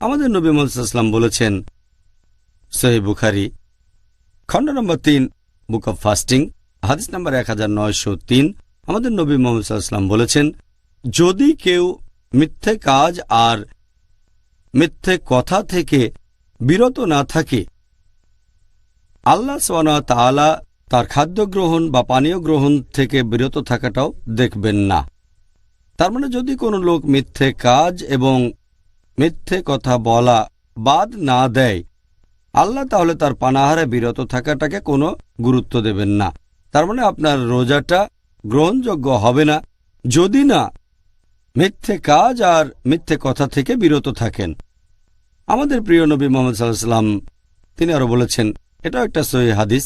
আমাদের নবী মোহাম্মদাম বলেছেন সহি বুখারি, খণ্ড নম্বর তিন, বুক অব ফাস্টিং, হাদিস নম্বর এক হাজার নয়শো তিন, আমাদের নবী মোহাম্মদ সাল্লাম বলেছেন, যদি কেউ মিথ্যে কাজ আর মিথ্যে কথা থেকে বিরত না থাকে, আল্লাহ তাআলা তার খাদ্য গ্রহণ বা পানীয় গ্রহণ থেকে বিরত থাকাটাও দেখবেন না। তার মানে যদি কোনো লোক মিথ্যে কাজ এবং মিথ্যে কথা বলা বাদ না দেয়। আল্লাহ তাহলে তার পানাহারে বিরত থাকাটাকে কোনো গুরুত্ব দেবেন না। তার মানে আপনার রোজাটা গ্রহণযোগ্য হবে না যদি না মিথ্যে কাজ আর মিথ্যে কথা থেকে বিরত থাকেন। আমাদের প্রিয় নবী মোহাম্মদ সাল্লাম তিনি আরও বলেছেন, এটাও একটা সহি হাদিস,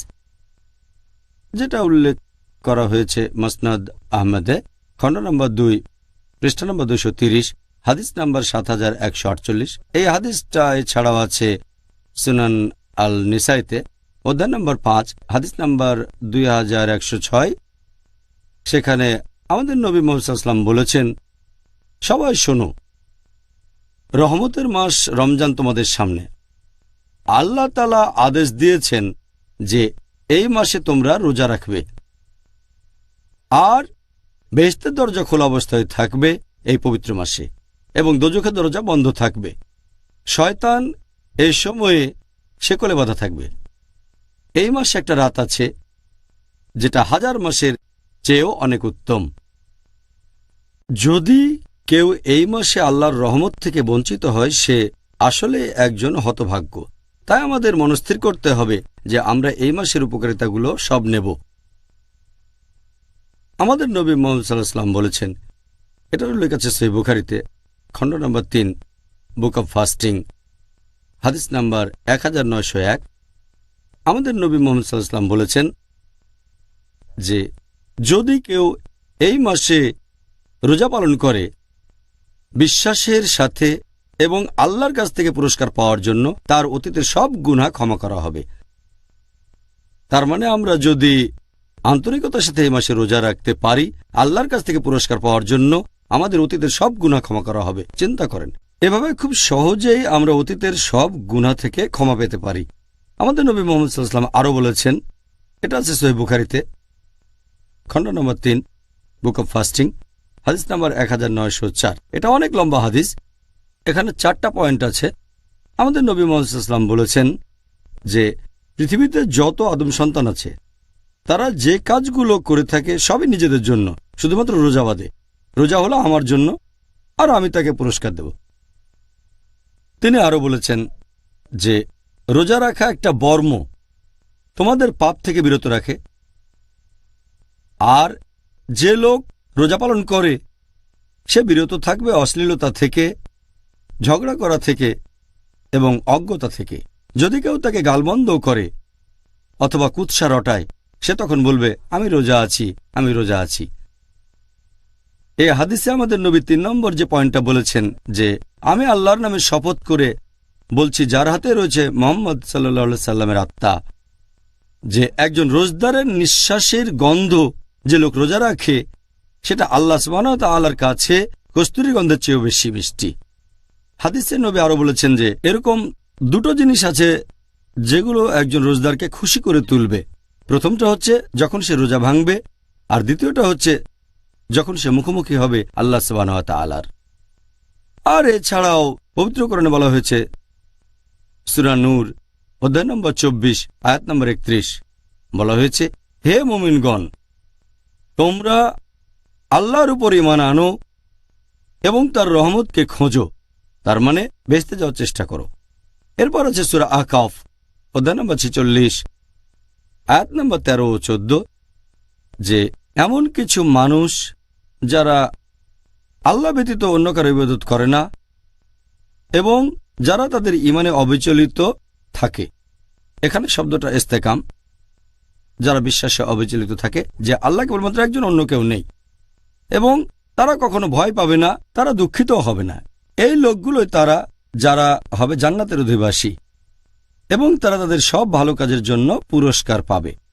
যেটা উল্লেখ করা হয়েছে মসনাদ আহমেদে, খণ্ড নম্বর দুই, পৃষ্ঠা নম্বর দুশো তিরিশ। হাদিস নাম্বার সাত হাজার একশো আটচল্লিশ। এই হাদিসটা এছাড়াও আছে সুনান আল নিসাইতে অধ্যায় নম্বর পাঁচ, হাদিস নাম্বার দুই হাজার একশো ছয়। সেখানে আমাদের নবী মোহাম্মদাম বলেছেন, সবাই শোনো, রহমতের মাস রমজান তোমাদের সামনে। আল্লাহ তালা আদেশ দিয়েছেন যে এই মাসে তোমরা রোজা রাখবে। আর বেহেস্তের দরজা খোলা অবস্থায় থাকবে এই পবিত্র মাসে। এবং দোজখের দরজা বন্ধ থাকবে। শয়তান এই সময়ে শেকলে বাধা থাকবে। এই মাসে একটা রাত আছে, যেটা হাজার মাসের চেয়েও অনেক উত্তম। যদি কেউ এই মাসে আল্লাহর রহমত থেকে বঞ্চিত হয়, সে আসলে একজন হতভাগ্য। তাই আমাদের মনস্থির করতে হবে যে আমরা এই মাসের উপকারিতাগুলো সব নেব। আমাদের নবী মোহাম্মদ সাল্লাহ সাল্লাম বলেছেন, এটার উল্লেখ আছে সেই বুখারিতে খণ্ড নম্বর তিন বুক অব ফাস্টিং হাদিস নাম্বার এক হাজার নয়শো এক। আমাদের নবী মোহাম্মদ সাল্লাম বলেছেন যে, যদি কেউ এই মাসে রোজা পালন করে বিশ্বাসের সাথে এবং আল্লাহর কাছ থেকে পুরস্কার পাওয়ার জন্য, তার অতীতের সব গুণা ক্ষমা করা হবে। তার মানে আমরা যদি আন্তরিকতার সাথে এই মাসে রোজা রাখতে পারি, আল্লাহর কাছ থেকে পুরস্কার পাওয়ার জন্য আমাদের অতীতের সব গুণা ক্ষমা করা হবে। চিন্তা করেন। এভাবে খুব সহজেই আমরা অতীতের সব গুণা থেকে ক্ষমা পেতে পারি। আমাদের নবী মোহাম্মদ সাল্লাম আরও বলেছেন, এটা আছে সোহেব বুখারিতে, খণ্ড নম্বর তিন, বুক অব ফাস্টিং, হাদিস নাম্বার এক এটা অনেক লম্বা হাদিস। এখানে চারটা পয়েন্ট আছে। আমাদের নবী মোহাম্মদ বলেছেন যে, পৃথিবীতে যত আদম সন্তান আছে, তারা যে কাজগুলো করে থাকে সবই নিজেদের জন্য, শুধুমাত্র রোজাবাদে রোজা হলো আমার জন্য, আর আমি তাকে পুরস্কার দেব। তিনি আরও বলেছেন যে, রোজা রাখা একটা বর্ম তোমাদের পাপ থেকে বিরত রাখে। আর যে লোক রোজা পালন করে, সে বিরত থাকবে অশ্লীলতা থেকে, ঝগড়া করা থেকে এবং অজ্ঞতা থেকে। যদি কেউ তাকে গালবন্ধ করে অথবা কুৎসা রটায়, সে তখন বলবে, আমি রোজা আছি, আমি রোজা আছি। এই হাদিসে আমাদের নবী তিন নম্বর যে পয়েন্টটা বলেছেন যে, আমি আল্লাহর নামে শপথ করে বলছি, যার হাতে রয়েছে মোহাম্মদ সাল্লা সাল্লামের আত্মা, যে একজন রোজদারের নিঃশ্বাসের গন্ধ যে লোক রোজা রাখে, সেটা আল্লাহ সুবাহত আল্লাহর কাছে কস্তুরি গন্ধের চেয়েও বেশি মিষ্টি। হাদিসের নবী আরও বলেছেন যে, এরকম দুটো জিনিস আছে যেগুলো একজন রোজদারকে খুশি করে তুলবে। প্রথমটা হচ্ছে যখন সে রোজা ভাঙবে, আর দ্বিতীয়টা হচ্ছে যখন সে মুখোমুখি হবে আল্লাহ সবানওয়াত আলার আর এছাড়াও পবিত্রকরণে বলা হয়েছে, সুরা নূর, অধ্যায় নম্বর চব্বিশ, আয়াত নম্বর একত্রিশ। বলা হয়েছে, হে মোমিনগণ, তোমরা আল্লাহর উপর ইমান আনো এবং তার রহমতকে খোঁজো। তার মানে বেচতে যাওয়ার চেষ্টা করো। এরপর আছে সুরা আকাফ, অধ্যায় নম্বর ছেচল্লিশ, আয়াত নম্বর তেরো ও চোদ্দ, যে এমন কিছু মানুষ যারা আল্লাহ ব্যতীত অন্য কারও ইবাদত করে না এবং যারা তাদের ইমানে অবিচলিত থাকে। এখানে শব্দটা ইস্তেকাম। যারা বিশ্বাসে অবিচলিত থাকে যে আল্লাহ কেবলমাত্র একজন অন্য কেউ নেই এবং তারা কখনো ভয় পাবে না, তারা দুঃখিত হবে না। এই লোকগুলোই তারা যারা হবে জান্নাতের অধিবাসী এবং তারা তাদের সব ভালো কাজের জন্য পুরস্কার পাবে।